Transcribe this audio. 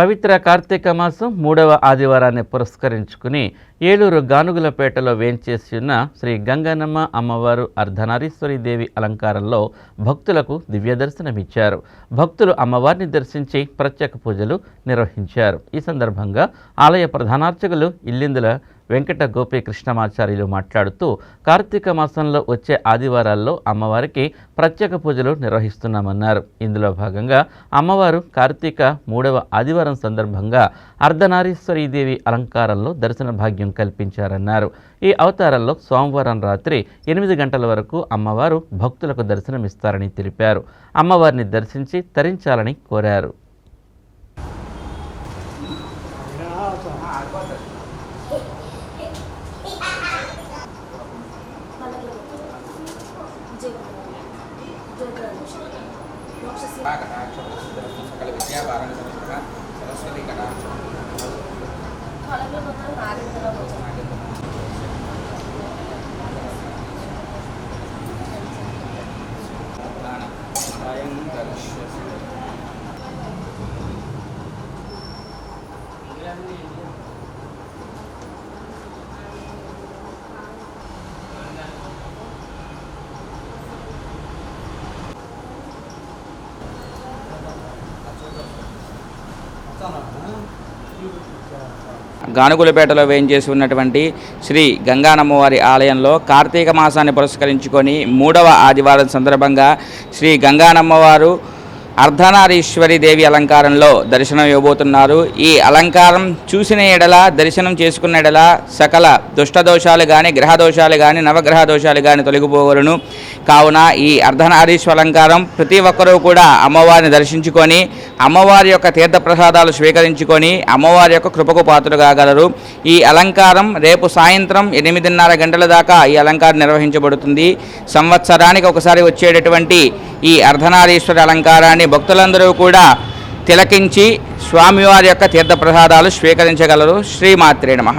పవిత్ర కార్తీక మాసం మూడవ ఆదివారాన్ని పురస్కరించుకుని ఏలూరు గానుగులపేటలో వేంచేసి ఉన్న శ్రీ గంగనమ్మ అమ్మవారు అర్ధనారీశ్వరి దేవి అలంకారంలో భక్తులకు దివ్య దర్శనమిచ్చారు. భక్తులు అమ్మవారిని దర్శించి ప్రత్యేక పూజలు నిర్వహించారు. ఈ సందర్భంగా ఆలయ ప్రధానార్చకులు ఇల్లిందుల వెంకట గోపి కృష్ణమాచార్యులు మాట్లాడుతూ కార్తీక మాసంలో వచ్చే ఆదివారాల్లో అమ్మవారికి ప్రత్యేక పూజలు నిర్వహిస్తున్నామన్నారు. ఇందులో భాగంగా అమ్మవారు కార్తీక మూడవ ఆదివారం సందర్భంగా అర్ధనారీశ్వరీదేవి అలంకారంలో దర్శన భాగ్యం కల్పించారన్నారు. ఈ అవతారంలో సోమవారం రాత్రి ఎనిమిది గంటల వరకు అమ్మవారు భక్తులకు దర్శనమిస్తారని తెలిపారు. అమ్మవారిని దర్శించి తరించాలని కోరారు. సకల విద్యాభారణ సమేత సరస్వతి కళా సాయం గానుగులపేటలో వేయించేసి ఉన్నటువంటి శ్రీ గంగానమ్మవారి ఆలయంలో కార్తీక మాసాన్ని పురస్కరించుకొని మూడవ ఆదివారం సందర్భంగా శ్రీ గంగానమ్మవారు అర్ధనారీశ్వరి దేవి అలంకారంలో దర్శనం ఇవ్వబోతున్నారు. ఈ అలంకారం చూసిన ఎడల దర్శనం చేసుకున్న ఎడల సకల దుష్టదోషాలు కానీ గ్రహ దోషాలు కానీ నవగ్రహ దోషాలు కానీ తొలగిపోగలను కావున ఈ అర్ధనారీశ్వర అలంకారం ప్రతి ఒక్కరూ కూడా అమ్మవారిని దర్శించుకొని అమ్మవారి యొక్క తీర్థప్రసాదాలు స్వీకరించుకొని అమ్మవారి యొక్క కృపకు పాత్రలు కాగలరు. ఈ అలంకారం రేపు సాయంత్రం ఎనిమిదిన్నర గంటల దాకా ఈ అలంకారం నిర్వహించబడుతుంది. సంవత్సరానికి ఒకసారి వచ్చేటటువంటి ఈ అర్ధనారీశ్వర అలంకారాన్ని భక్తులందరూ కూడా తిలకించి స్వామివారి యొక్క తీర్థప్రసాదాలు స్వీకరించగలరు. శ్రీమాత్రే నమః.